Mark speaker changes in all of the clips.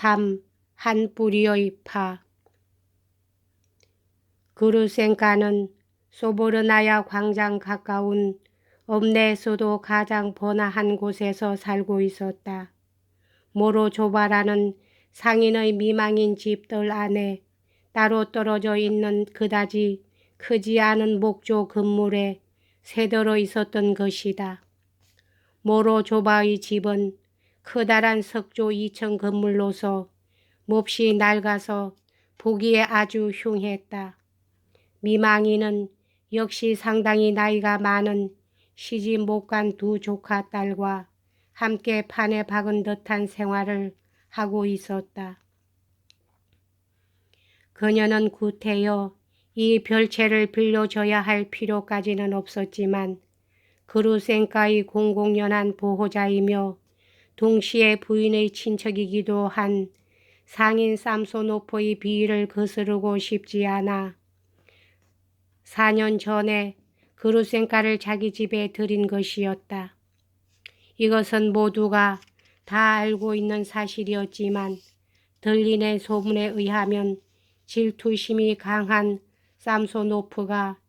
Speaker 1: 3. 한 뿌리의 파 그루센카는 소보르나야 광장 가까운 읍내에서도 가장 번화한 곳에서 살고 있었다. 모로조바라는 상인의 미망인 집들 안에 따로 떨어져 있는 그다지 크지 않은 목조 건물에 세대로 있었던 것이다. 모로조바의 집은 커다란 석조 2층 건물로서 몹시 낡아서 보기에 아주 흉했다. 미망이는 역시 상당히 나이가 많은 시집 못 간 두 조카 딸과 함께 판에 박은 듯한 생활을 하고 있었다. 그녀는 구태여 이 별채를 빌려줘야 할 필요까지는 없었지만 그루센카의 공공연한 보호자이며 동시에 부인의 친척이기도 한 상인 삼소노포의 비위를 거스르고 싶지 않아 4년 전에 그루센카를 자기 집에 들인 것이었다. 이것은 모두가 다 알고 있는 사실이었지만 들리는 소문에 의하면 질투심이 강한 삼소노프가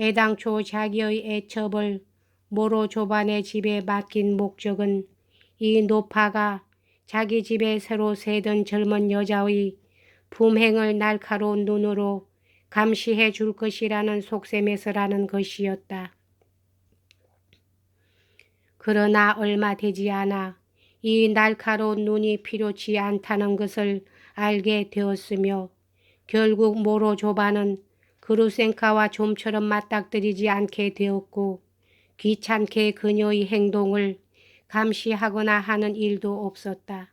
Speaker 1: 애당초 자기의 애첩을 모로 조반의 집에 맡긴 목적은 이 노파가 자기 집에 새로 세던 젊은 여자의 품행을 날카로운 눈으로 감시해 줄 것이라는 속셈에서라는 것이었다. 그러나 얼마 되지 않아 이 날카로운 눈이 필요치 않다는 것을 알게 되었으며 결국 모로 조바는 그루센카와 좀처럼 맞닥뜨리지 않게 되었고 귀찮게 그녀의 행동을 감시하거나 하는 일도 없었다.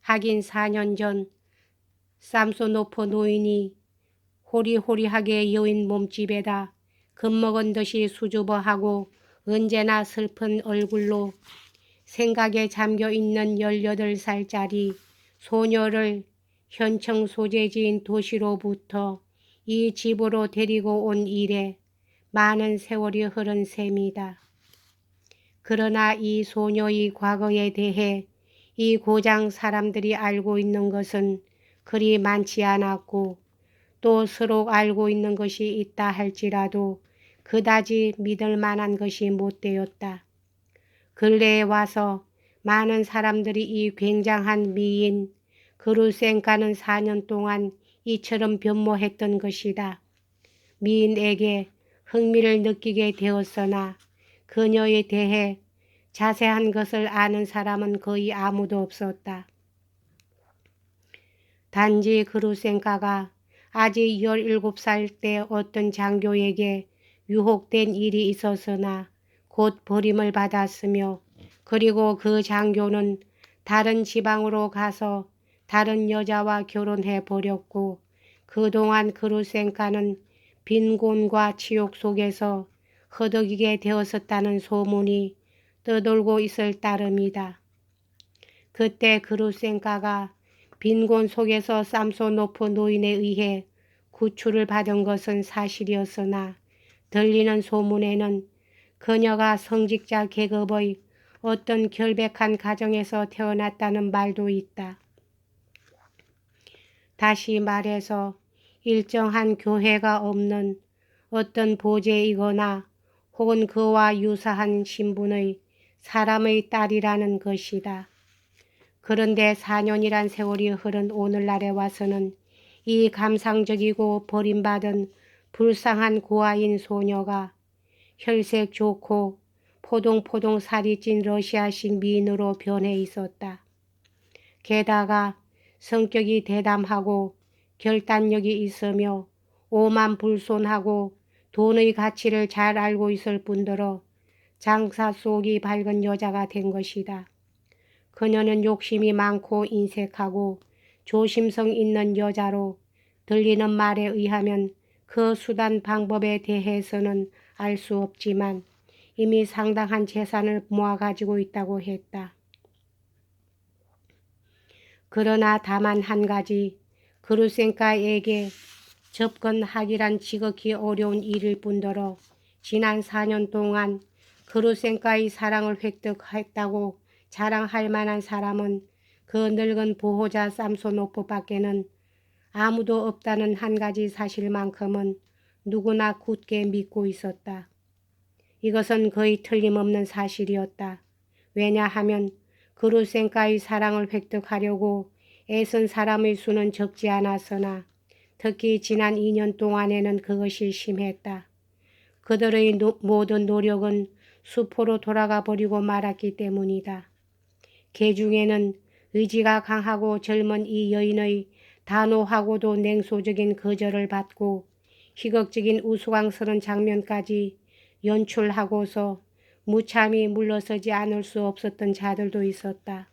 Speaker 1: 하긴 4년 전 삼소노포 노인이 호리호리하게 여인 몸집에다 겁먹은 듯이 수줍어하고 언제나 슬픈 얼굴로 생각에 잠겨 있는 18살짜리 소녀를 현청 소재지인 도시로부터 이 집으로 데리고 온 일에 많은 세월이 흐른 셈이다. 그러나 이 소녀의 과거에 대해 이 고장 사람들이 알고 있는 것은 그리 많지 않았고 또 서로 알고 있는 것이 있다 할지라도 그다지 믿을 만한 것이 못 되었다. 근래에 와서 많은 사람들이 이 굉장한 미인 그루센카는 4년 동안 이처럼 변모했던 것이다. 미인에게 흥미를 느끼게 되었으나 그녀에 대해 자세한 것을 아는 사람은 거의 아무도 없었다. 단지 그루센카가 아직 17살 때 어떤 장교에게 유혹된 일이 있었으나 곧 버림을 받았으며 그리고 그 장교는 다른 지방으로 가서 다른 여자와 결혼해 버렸고 그동안 그루센카는 빈곤과 치욕 속에서 허덕이게 되었었다는 소문이 떠돌고 있을 따름이다. 그때 그루센카가 빈곤 속에서 쌈소노프 노인에 의해 구출을 받은 것은 사실이었으나 들리는 소문에는 그녀가 성직자 계급의 어떤 결백한 가정에서 태어났다는 말도 있다. 다시 말해서 일정한 교회가 없는 어떤 보제이거나 혹은 그와 유사한 신분의 사람의 딸이라는 것이다. 그런데 4년이란 세월이 흐른 오늘날에 와서는 이 감상적이고 버림받은 불쌍한 고아인 소녀가 혈색 좋고 포동포동 살이 찐 러시아식 미인으로 변해 있었다. 게다가 성격이 대담하고 결단력이 있으며 오만 불손하고 돈의 가치를 잘 알고 있을 뿐더러 장사 속이 밝은 여자가 된 것이다. 그녀는 욕심이 많고 인색하고 조심성 있는 여자로 들리는 말에 의하면 그 수단 방법에 대해서는 알 수 없지만 이미 상당한 재산을 모아 가지고 있다고 했다. 그러나 다만 한 가지 그루센카에게 접근하기란 지극히 어려운 일일 뿐더러 지난 4년 동안 그루센카의 사랑을 획득했다고 자랑할 만한 사람은 그 늙은 보호자 쌈소노프 밖에는 아무도 없다는 한 가지 사실만큼은 누구나 굳게 믿고 있었다. 이것은 거의 틀림없는 사실이었다. 왜냐하면 그루센카의 사랑을 획득하려고 애쓴 사람의 수는 적지 않았으나 특히 지난 2년 동안에는 그것이 심했다. 그들의 노, 모든 노력은 수포로 돌아가 버리고 말았기 때문이다. 개 중에는 의지가 강하고 젊은 이 여인의 단호하고도 냉소적인 거절을 받고 희극적인 우스꽝스런 장면까지 연출하고서 무참히 물러서지 않을 수 없었던 자들도 있었다.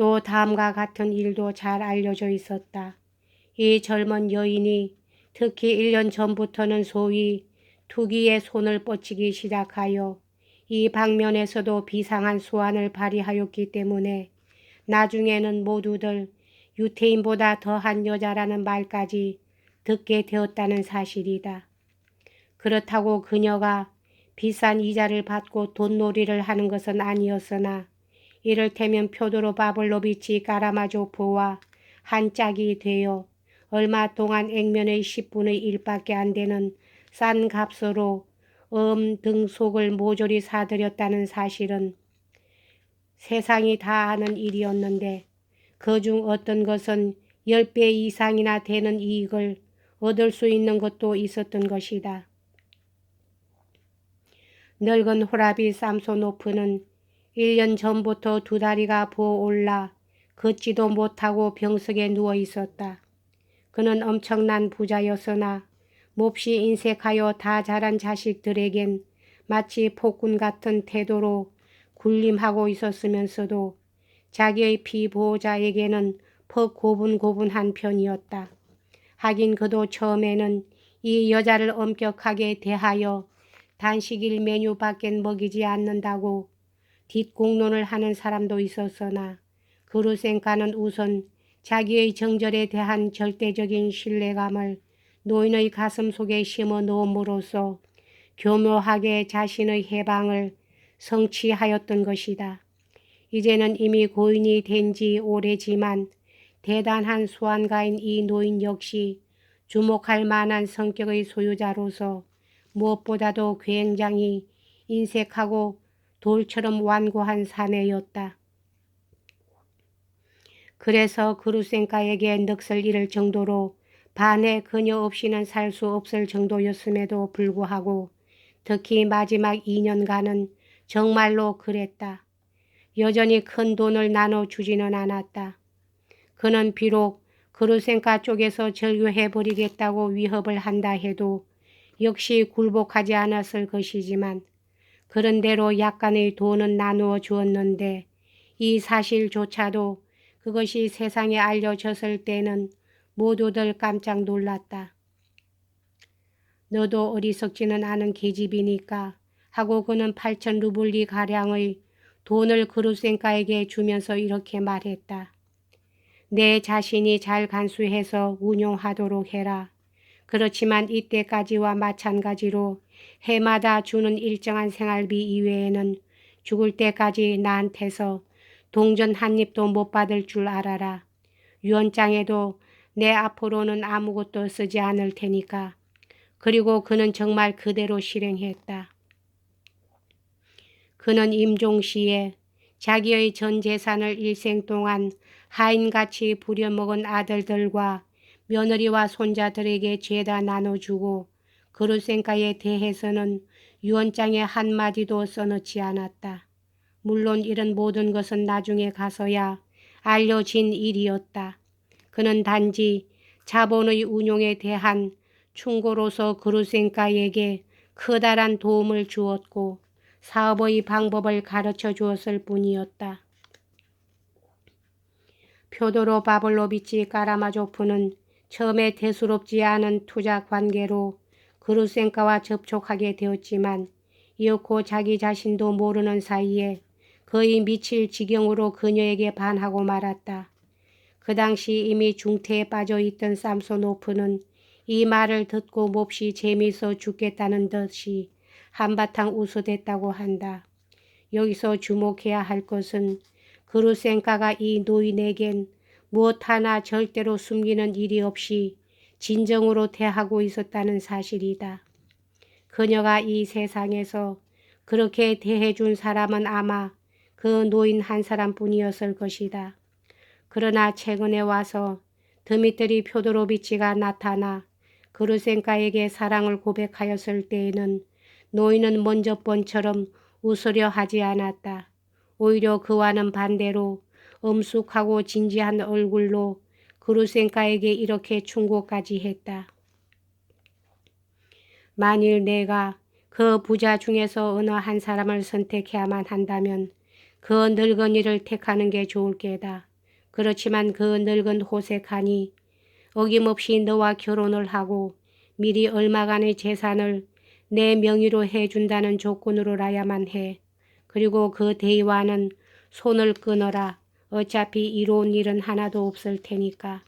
Speaker 1: 또 다음과 같은 일도 잘 알려져 있었다. 이 젊은 여인이 특히 1년 전부터는 소위 투기의 손을 뻗치기 시작하여 이 방면에서도 비상한 수완을 발휘하였기 때문에 나중에는 모두들 유태인보다 더한 여자라는 말까지 듣게 되었다는 사실이다. 그렇다고 그녀가 비싼 이자를 받고 돈놀이를 하는 것은 아니었으나 이를테면 표도로 바블로비치 까라마조프와 한 짝이 되어 얼마 동안 액면의 10분의 1밖에 안 되는 싼 값으로 음 등속을 모조리 사들였다는 사실은 세상이 다 아는 일이었는데 그 중 어떤 것은 10배 이상이나 되는 이익을 얻을 수 있는 것도 있었던 것이다. 늙은 호라비 삼소노프는 1년 전부터 두 다리가 부어올라 걷지도 못하고 병석에 누워 있었다. 그는 엄청난 부자였으나 몹시 인색하여 다 자란 자식들에겐 마치 폭군 같은 태도로 군림하고 있었으면서도 자기의 피보호자에게는 퍽 고분고분한 편이었다. 하긴 그도 처음에는 이 여자를 엄격하게 대하여 단식일 메뉴밖엔 먹이지 않는다고 뒷공론을 하는 사람도 있었으나 그루센카는 우선 자기의 정절에 대한 절대적인 신뢰감을 노인의 가슴 속에 심어 놓음으로써 교묘하게 자신의 해방을 성취하였던 것이다. 이제는 이미 고인이 된 지 오래지만 대단한 수완가인 이 노인 역시 주목할 만한 성격의 소유자로서 무엇보다도 굉장히 인색하고 돌처럼 완고한 사내였다. 그래서 그루센카에게 넋을 잃을 정도로 반에 그녀 없이는 살 수 없을 정도였음에도 불구하고 특히 마지막 2년간은 정말로 그랬다. 여전히 큰 돈을 나눠주지는 않았다. 그는 비록 그루센카 쪽에서 절교해버리겠다고 위협을 한다 해도 역시 굴복하지 않았을 것이지만 그런대로 약간의 돈은 나누어 주었는데 이 사실조차도 그것이 세상에 알려졌을 때는 모두들 깜짝 놀랐다. 너도 어리석지는 않은 계집이니까 하고 그는 8천 루블리 가량의 돈을 그루센카에게 주면서 이렇게 말했다. 내 자신이 잘 간수해서 운용하도록 해라. 그렇지만 이때까지와 마찬가지로 해마다 주는 일정한 생활비 이외에는 죽을 때까지 나한테서 동전 한 입도 못 받을 줄 알아라. 유언장에도 내 앞으로는 아무것도 쓰지 않을 테니까. 그리고 그는 정말 그대로 실행했다. 그는 임종시에 자기의 전 재산을 일생 동안 하인같이 부려먹은 아들들과 며느리와 손자들에게 죄다 나눠주고 그루센카에 대해서는 유언장에 한마디도 써놓지 않았다. 물론 이런 모든 것은 나중에 가서야 알려진 일이었다. 그는 단지 자본의 운용에 대한 충고로서 그루센카에게 커다란 도움을 주었고 사업의 방법을 가르쳐 주었을 뿐이었다. 표도로 바블로비치 까라마조프는 처음에 대수롭지 않은 투자 관계로 그루센카와 접촉하게 되었지만 이윽고 자기 자신도 모르는 사이에 거의 미칠 지경으로 그녀에게 반하고 말았다. 그 당시 이미 중태에 빠져 있던 삼소노프는 이 말을 듣고 몹시 재미있어 죽겠다는 듯이 한바탕 웃어댔다고 한다. 여기서 주목해야 할 것은 그루센카가 이 노인에겐 무엇 하나 절대로 숨기는 일이 없이 진정으로 대하고 있었다는 사실이다. 그녀가 이 세상에서 그렇게 대해준 사람은 아마 그 노인 한 사람뿐이었을 것이다. 그러나 최근에 와서 드미트리 표도로비치가 나타나 그루센카에게 사랑을 고백하였을 때에는 노인은 먼저 번처럼 웃으려 하지 않았다. 오히려 그와는 반대로 엄숙하고 진지한 얼굴로 그루센카에게 이렇게 충고까지 했다. 만일 내가 그 부자 중에서 어느 한 사람을 선택해야만 한다면 그 늙은이를 택하는 게 좋을 게다. 그렇지만 그 늙은 호색하니 어김없이 너와 결혼을 하고 미리 얼마간의 재산을 내 명의로 해준다는 조건으로라야만 해. 그리고 그 대의와는 손을 끊어라. 어차피 이로운 일은 하나도 없을 테니까.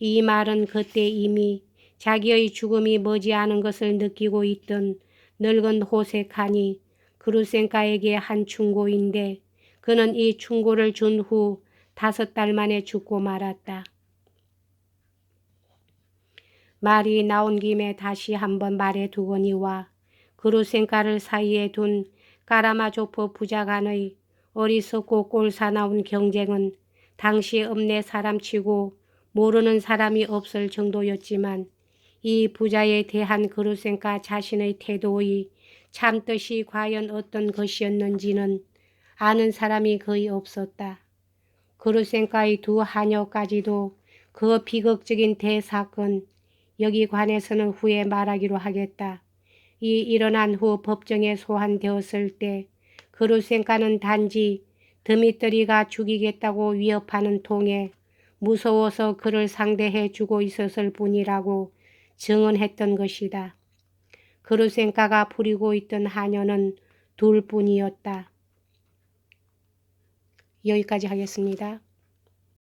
Speaker 1: 이 말은 그때 이미 자기의 죽음이 머지않은 것을 느끼고 있던 늙은 호색하니 그루센카에게 한 충고인데 그는 이 충고를 준 후 다섯 달 만에 죽고 말았다. 말이 나온 김에 다시 한번 말해 두거니와 그루센카를 사이에 둔 까라마조프 부자 간의 어리석고 꼴사나운 경쟁은 당시 읍내 사람치고 모르는 사람이 없을 정도였지만 이 부자에 대한 그루센카 자신의 태도의 참뜻이 과연 어떤 것이었는지는 아는 사람이 거의 없었다. 그루센카의 두 하녀까지도 그 비극적인 대사건 여기 관해서는 후에 말하기로 하겠다. 이 일어난 후 법정에 소환되었을 때 그루센카는 단지 드미트리가 죽이겠다고 위협하는 통에 무서워서 그를 상대해 주고 있었을 뿐이라고 증언했던 것이다. 그루센카가 부리고 있던 하녀는 둘 뿐이었다. 여기까지 하겠습니다.